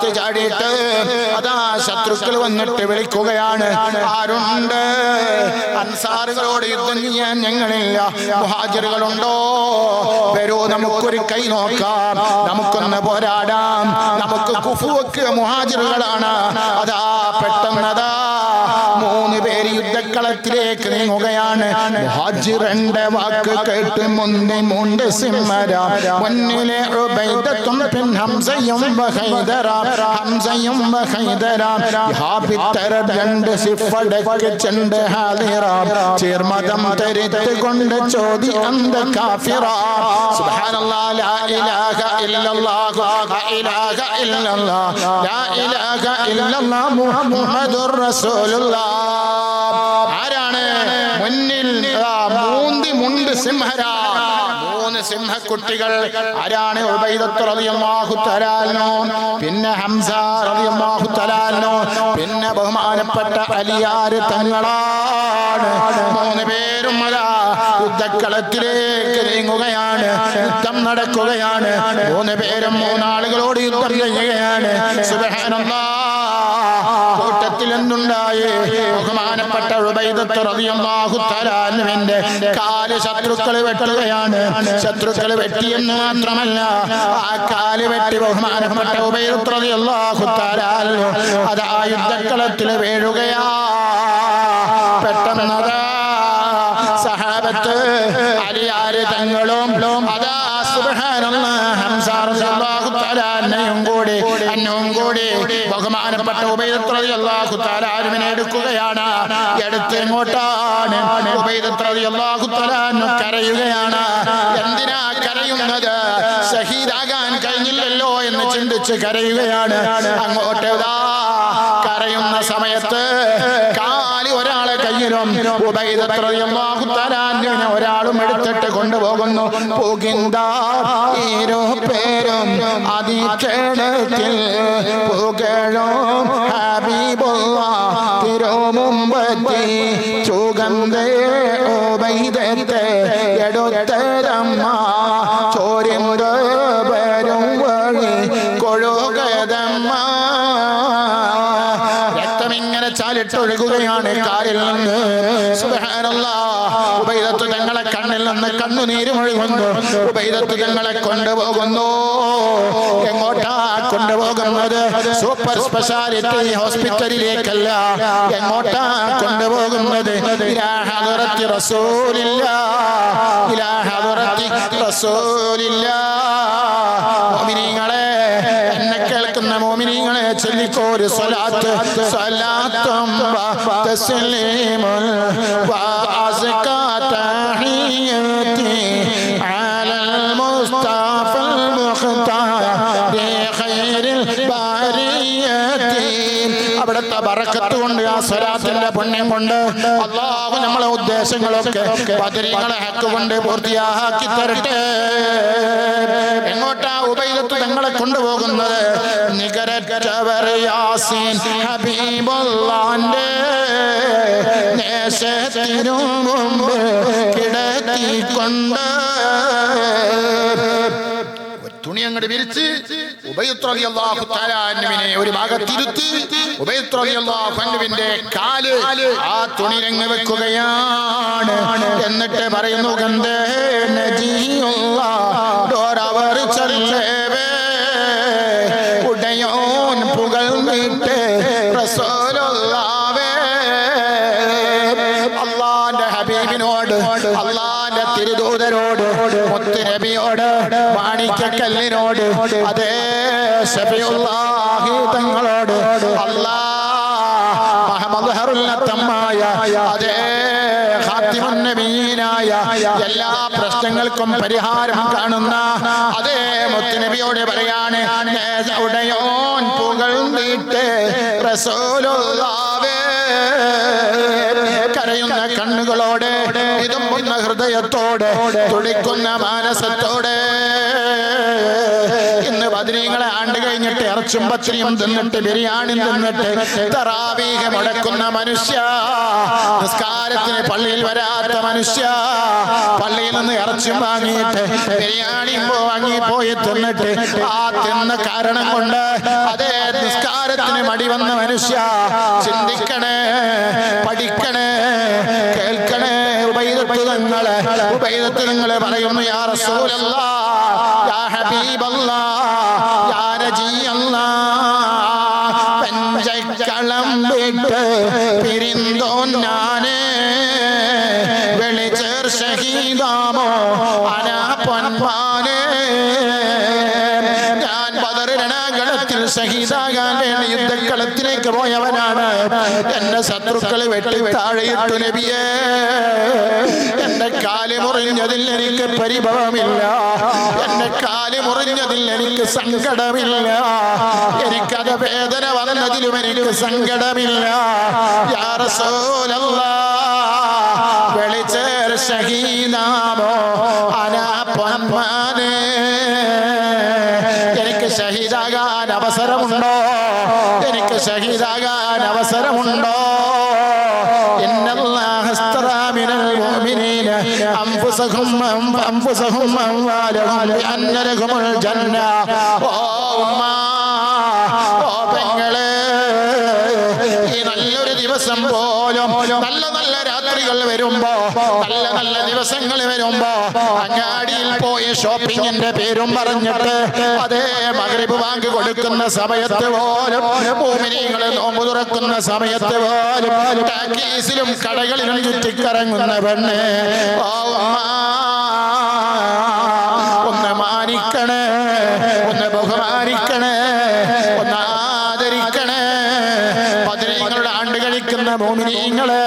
എടുത്തു ചാടിയിട്ട് അതാ ശത്രുക്കൾ വന്നിട്ട് വിളിക്കുകയാണ്. ആരുണ്ട്? അൻസാറുകളോട് യുദ്ധം ചെയ്യാൻ ഞങ്ങളില്ല. മുഹാജിറുകളുണ്ടോ? വരൂ നമുക്കൊരു കൈ നോക്കാം. നമുക്കൊന്ന് പോരാടാം. നമുക്ക് കുഫുവക്ക് മുഹാജിറുകളാണ്. അതാ പെട്ടെന്നതാ പേര് നീങ്ങുകയാണ്. ഹാജിറന്റെ വാക്ക് കേട്ട് മുന്തി മുണ്ട് സിംഹര. മുന്നിലെ ഉബൈദത്തും പിൻ ഹംസയും ഹംസയും വഹൈദര രണ്ട് ചോദി മുഹമ്മദുർ റസൂലുള്ളാഹ്. സിംഹര മൂന്ന് സിംഹക്കുട്ടികൾ ആരാണ് പിന്നെ ഹംസ പിന്നെ ബഹുമാനപ്പെട്ട അലിയാര് തങ്ങളാണ്. മൂന്ന് പേരും അതാ യുദ്ധക്കളത്തിലേക്ക് നീങ്ങുകയാണ്. യുദ്ധം നടക്കുകയാണ്. മൂന്ന് പേരും മൂന്നാളുകളോട് യുദ്ധം ചെയ്യുകയാണ്. സുബ്ഹാനല്ലാഹ് കൂട്ടത്തിൽ എന്തുണ്ടായി ബഹുമാനപ്പെട്ട തആലാനുവിന്റെ കാൽ ശത്രുക്കൾ വെട്ടുകയാണ്. ശത്രുക്കൾ വെട്ടിയെന്ന് മാത്രമല്ല ആ കാൽ വെട്ടി ബഹുമാനപ്പെട്ട ഉബൈദത്ത് റളിയല്ലാഹു തആലാനു അത് ആ യുദ്ധക്കളത്തിൽ വീഴുകയാ പെട്ടെന്നതാ സഹാബത്ത് അലിയാര് തങ്ങളും അതാ സുബ്ഹാനല്ലാഹ് ഹംസ റളിയല്ലാഹു തആല അന്നയും കൂടി അന്നവും കൂടി ബഹുമാനപ്പെട്ട റളിയല്ലാഹു തആല ആരുമിനെ എടുക്കുകയാണ്. എടുത്ത് എങ്ങോട്ടാണ് റളിയല്ലാഹു തആല കരയുകയാണ്. എന്തിനാ കരയുന്നത്? ഷഹീദാകാൻ കഴിഞ്ഞില്ലല്ലോ എന്ന് ചിന്തിച്ച് കരയുകയാണ്. അങ്ങോട്ട് ദാ കരയുന്ന സമയത്ത് അന്നുവിനെ ഒരാളും എടുത്തിട്ട് കൊണ്ടുപോകുന്നു. പോകുന്ന ഈരോ പേരും അതിക്ഷണത്തിൽ പുകഴും. ഹബീബുള്ള തിരുമുമ്പത്തി രക്തമിങ്ങനെ ചാലിട്ടൊഴുകുകയാണ് കാലിൽ നിന്ന്. സുബ്ഹാനല്ലാഹ്. ഞങ്ങളെ കണ്ണിൽ നിന്ന് കണ്ണുനീര് ഒഴുകുന്നു. ഉബൈദത്ത് തങ്ങളെ കൊണ്ടുപോകുന്നു. എങ്ങോട്ടാ കൊണ്ടുപോകുന്നത്? സൂപ്പർ സ്പെഷ്യാലിറ്റി ഹോസ്പിറ്റലിലേക്കല്ല. എങ്ങോട്ടാ കൊണ്ടുപോകുന്നത്? റസൂലില്ല. റസൂലില്ല. മോമിനീങ്ങളെ എന്നെ കേൾക്കുന്ന മോമിനിങ്ങളെ ചൊല്ലിക്കോ ഒരു സ്വലാത്ത് സ്വലാത്തും. തസ്ലീമുൽ وأزكى തഹിയത്തി على المصطفى المختار ഖൈറിൽ البرية. അവിടുത്തെ ബറക്കത്ത് കൊണ്ട് ആ സ്വരാത്തിന്റെ പുണ്യം കൊണ്ട് അള്ളാഹു നമ്മളെ ഉദ്ദേശങ്ങളൊക്കെ പതിരികളെ ഹക്ക് കൊണ്ട് പൂർത്തിയാക്കി തരട്ടെ. എങ്ങോട്ടാ ഉബൈദത്ത് തങ്ങളെ കൊണ്ടുപോകുന്നത്? നികരറ്റവർ യാസീൻ ഹബീബുള്ളാന്റെ നേശത്തിനു മുമ്പ് കിടത്തിക്കൊണ്ട് തുണി അങ്ങോട്ട് വിരിച്ച് ഉബൈദ്രളിയല്ലാഹു തആലാനുവിനെ ഒരു ഭാഗത്തിരുത്തി ഉബൈദ്രളിയല്ലാഹുവിന്റെ കാൽ ആ തുണി രംഗ വെക്കുകയാണ്. എന്നിട്ട് പറയുന്നു ഗന്ധേ നജിയുള്ള മാണിക്കക്കല്ലിനോട് അതേ ഷഫിയുള്ളാഹി തങ്ങളോട് അല്ലാ മഹമദ്ഹറുല്ലത്തമ്മായ അതേ ഖാത്തിമുന്നബീനായ എല്ലാ പ്രശ്നങ്ങൾക്കും പരിഹാരം കാണുന്ന അതേ മുത്തുനബിയോട് പറയാണ് ഉടയോൻ പുകഴ്ന്നിട്ട് റസൂലുള്ളാവേ കരയുന്ന കണ്ണുകളോടെ ഇതുമ്പുന്ന ഹൃദയത്തോടെ തുടിക്കുന്ന മാനസത്തോടെ ബദരീങ്ങളെ ആണ്ട് കഴിഞ്ഞിട്ട് ഇറച്ചും പച്ചരിയും തിന്നിട്ട് ബിരിയാണി തിന്നിട്ട് തറാവീഹ മുടക്കുന്ന മനുഷ്യ. നിസ്കാരത്തിന് പള്ളിയിൽ വരാത്ത മനുഷ്യ. പള്ളിയിൽ നിന്ന് ഇറച്ചും വാങ്ങിയിട്ട് ബിരിയാണിയും വാങ്ങി പോയി തിന്നിട്ട് ആ തിന്ന കാരണം കൊണ്ട് അതേ നിസ്കാരത്തിന് മടി വന്ന മനുഷ്യ. ചിന്തിക്കണേ പഠിക്കണേ കേൾക്കണേ. ഉപൈതത്ത് നിങ്ങളെ നിങ്ങളെ പോയവനാണ് എന്റെ ശത്രുക്കളെ വെട്ടി താഴെയിട്ടു നബിയേ. എന്റെ കാൽ മുറിഞ്ഞതിൽ എനിക്ക് പരിഭവമില്ല. എന്റെ കാൽ മുറിഞ്ഞതിൽ എനിക്ക് സങ്കടമില്ല. എനിക്കത് വേദന വന്നതിലും എനിക്ക് സങ്കടമില്ല. അനാ എനിക്ക് ഷഹീദാകാൻ അവസരമുണ്ടോ? എനിക്ക് ഷഹീദാകാൻ അവസരമുണ്ടോ ഇന്നല്ലാഹ اصطفى من المؤمنين أنفسهم أنفسهم أموالهم بأن لهم الجنة ഓ ഉമ്മ ഓ പെങ്ങളെ ഈ നല്ലൊരു ദിവസം പോലും നല്ല നല്ല രാത്രികൾ വരുമ്പോ നല്ല നല്ല ദിവസങ്ങൾ വരുമ്പോ അങ്ങാടിയിൽ പോയി ഷോപ്പിങ്ങിന്റെ പേരും പറഞ്ഞിട്ട് അതേ മകരിബ് വാങ്ങി കൊടുക്കുന്ന സമയത്ത് പോലും ഭൂമിനികൾ നോമ്പ് തുറക്കുന്ന സമയത്ത് പോലും ടാക്കീസിലും കടകളിലും ചുറ്റിക്കറങ്ങുന്ന പെണ്ണ് ഒന്ന് മാനിക്കണേ ഒന്ന് ബഹുമാനിക്കണേ ഒന്ന് ആദരിക്കണേ. പതിനീങ്ങളുടെ ആണ്ട് കഴിക്കുന്ന ഭൂമിനിങ്ങളെ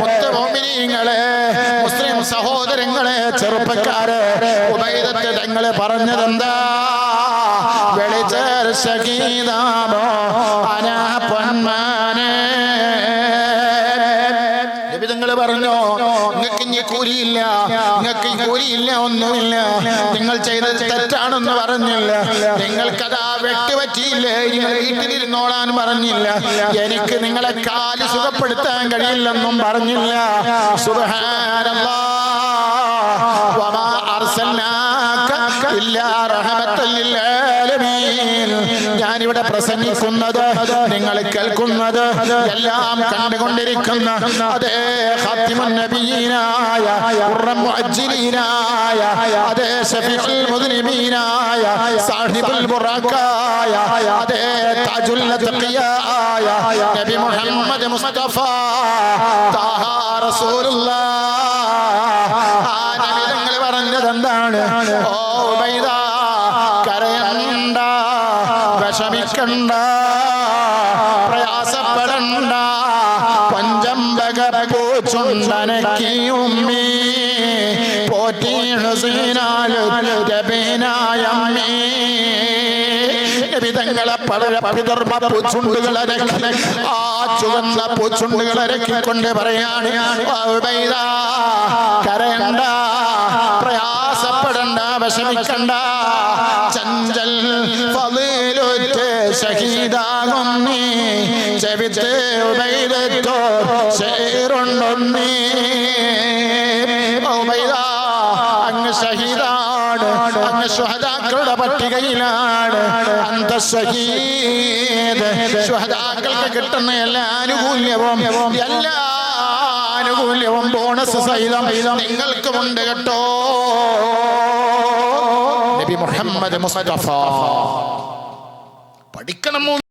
മുത്ത മുസ്ലിം സഹോദരങ്ങളെ ചെറുപ്പക്കാരെ ഉപൈതത്തെ തങ്ങളെ പറഞ്ഞതെന്താ? വെളിച്ചേർ സഗീതാമോ അനാ പൊന്മാനെ. നിബിതങ്ങൾ പറഞ്ഞോ നിങ്ങൾക്ക് ഇനി കൂലിയില്ല നിങ്ങൾക്ക് ഈ കൂലിയില്ല ഒന്നുമില്ല. നിങ്ങൾ ചെയ്തത് തെറ്റാണെന്ന് പറഞ്ഞില്ല. നിങ്ങൾക്കതാ വെട്ടുപറ്റിയില്ലേ നിങ്ങൾ വീട്ടിലിരുന്നോളാൻ പറഞ്ഞില്ല. എനിക്ക് നിങ്ങളെ കാൽ സുഖപ്പെടുത്താൻ കഴിയില്ലെന്നും പറഞ്ഞില്ല. സുബ്ഹാനല്ലാഹ് ഞാനിവിടെ പ്രസംഗിക്കുന്നത് നിങ്ങൾ കേൾക്കുന്നത് എല്ലാം കണ്ടുകൊണ്ടിരിക്കുന്ന അതേ മുഅജ്ജിലീനായ അതേ ഷഫീൽ സാഹിബുൽ താജുൽ തഖിയായ മുഹമ്മദ് മുസ്തഫ റസൂലുള്ള. നബി ഓ വിഷമിക്കണ്ട പ്രയാസപ്പെടണ്ട. പഞ്ചമ്പക പൂച്ചുണ്ടനക്കി ഉമ്മി. പോറ്റി വിധങ്ങളെ പല പിതർഭ പൂച്ചുണ്ടുകൾ അരക്കി ആ ചുവന്ന പൂച്ചുണ്ടുകൾ അരക്കിക്കൊണ്ട് പറയാണ് കരയണ്ട. പ്രയാസപ്പെടണ്ട വിഷമിക്കണ്ട. ഷഹീദാകുന്നീ ചെവിത്ത് ചേരുണ്ടൊന്നി. ശുഹദാക്കളുടെ പട്ടികയിലാണ്. അന്ത ഷഹീദ് ശുഹദാക്കൾക്ക് കിട്ടുന്ന എല്ലാ ആനുകൂല്യവും എല്ലാ ആനുകൂല്യവും ബോണസ് സഹിതം നിങ്ങൾക്കുമുണ്ട് കേട്ടോ. നബി മുഹമ്മദ് മുസ്തഫ. പഠിക്കണം